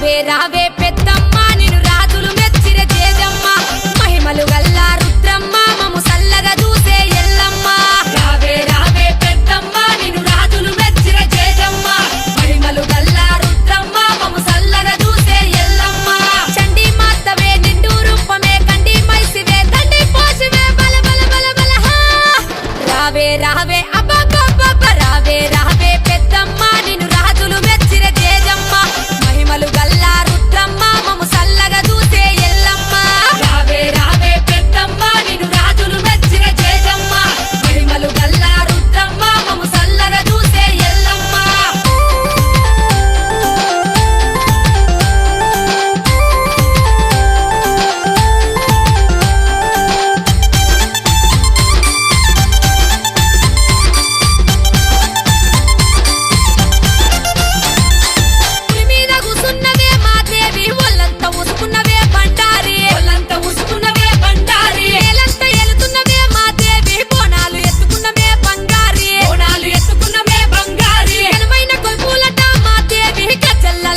రావే రావే పెద్దమ్మ నేను రాజులు మెచ్చిర చేదమ్మ మహిమలు గల్లా రుద్రమ్మ మము సల్లగా చూసే ఎల్లమ్మ. రావే రావే పెద్దమ్మ నేను రాజులు మెచ్చిర చేదమ్మ మహిమలు గల్లా రుద్రమ్మ మము సల్లగా చూసే ఎల్లమ్మ. చండి మాతవే నిండు రూపమే కండి మైసివే దండి పోసివే బల బల బల బల రావే రావే అబ్బా